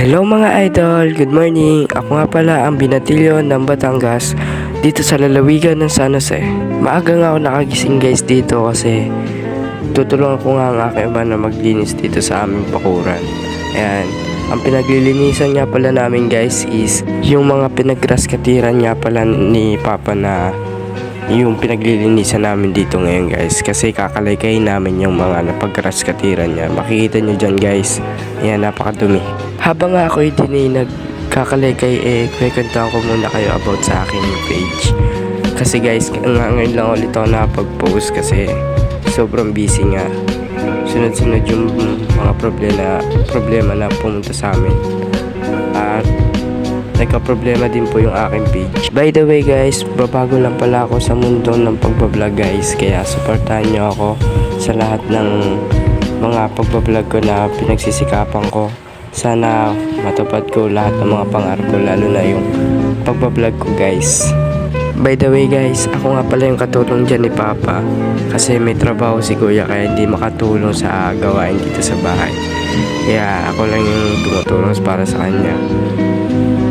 Hello mga idol, good morning. Ako nga pala ang binatilyo ng Batangas dito sa lalawigan ng San Jose. Maaga nga ako nakagising guys dito kasi tutulungan ko nga ang aking iba na maglinis dito sa aming bakuran. Ayan, ang pinaglilinisan nga pala namin guys is yung mga pinaggrass katiran nga pala ni Papa na yung pinaglilinisan namin dito ngayon guys. Kasi kakalaykay namin yung mga napaggrass katiran niya. Makikita nyo dyan guys. Yan napakadumi. Habang ako din ay nagkakalaykay eh kwekwentuhan ko muna kayo about sa aking page. Kasi guys nga ngayon lang ulit ako nakapag-post kasi sobrang busy nga. Sunod-sunod yung mga problema problema na pumunta sa amin. At nagka-problema din po yung aking page. By the way guys, babago lang pala ako sa mundo ng pagbablog guys. Kaya supportahan nyo ako sa lahat ng mga pagbablog ko na pinagsisikapan ko. Sana matupad ko lahat ng mga pangarap ko lalo na yung pagbablog ko guys. By the way guys, ako nga pala yung katulong dyan ni Papa kasi may trabaho si Kuya kaya hindi makatulong sa gawain dito sa bahay. Kaya ako lang yung tumutulong para sa kanya.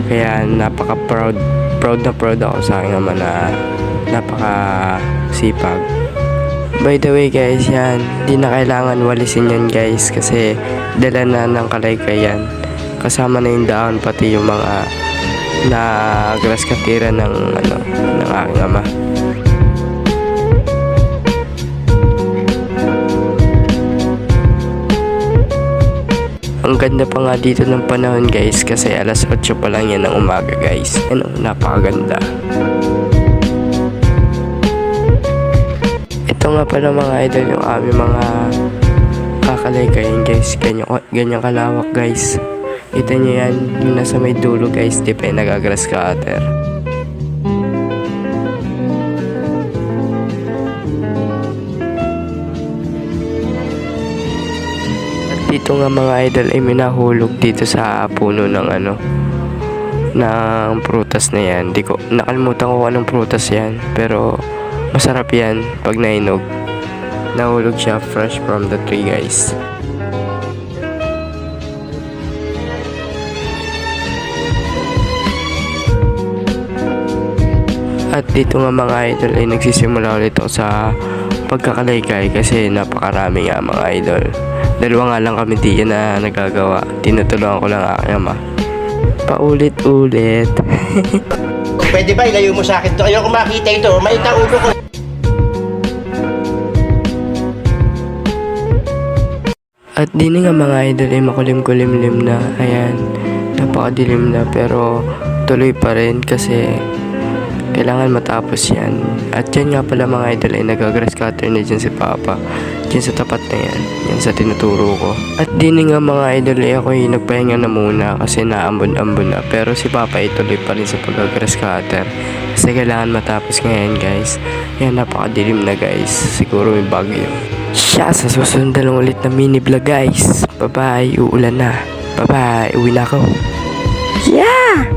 Kaya napaka proud proud na proud ako sa aking ama na napaka sipag. By the way guys, yan, di na kailangan walisin yan guys kasi dala na ng kalaykayan. Kasama na yung daan pati yung mga na grass katira ng ano ng aking ama. Ang ganda pa nga dito ng panahon guys kasi alas 8 pa lang yan ng umaga guys. Ano, napakaganda. Ito nga pala mga idol yung aming mga kakalikayin guys. Ganyan, ganyan kalawak guys. Kita nyo yan, yung nasa may dulo guys, di pa yung nagagrass cutter. Dito nga mga idol ay minahulog dito sa puno ng ano ng prutas na yan. Di ko, nakalimutan ko anong prutas yan. Pero masarap yan pag nainog. Nahulog siya fresh from the tree guys. Dito nga mga idol ay nagsisimula ulit ako sa pagkakalaykay kasi napakarami nga mga idol. Dalawa nga lang kami di na nagagawa. Tinutulungan ko lang ang aking ama. Paulit-ulit. Pwede ba ilayo mo sa akin to? Ayoko makita ito. Maita ulo ko. At di na nga mga idol ay makulim-kulimlim na. Ayan, napakadilim na pero tuloy pa rin kasi kailangan matapos yan. At yan nga pala mga idol ay nagagrass cutter na dyan si Papa. Dyan sa tapat na yan. Yan sa tinuturo ko. At di na nga mga idol ay ako ay nagpahinga na muna kasi naambon-ambon na. Pero si Papa ay tuloy pa rin sa pagagrass cutter. Kasi kailangan matapos ngayon guys. Yan napakadilim na guys. Siguro may bagyo. Siya sa susunod na ulit na mini vlog guys. Bye bye. Uulan na. Bye bye. Uwi na ako. Yeah!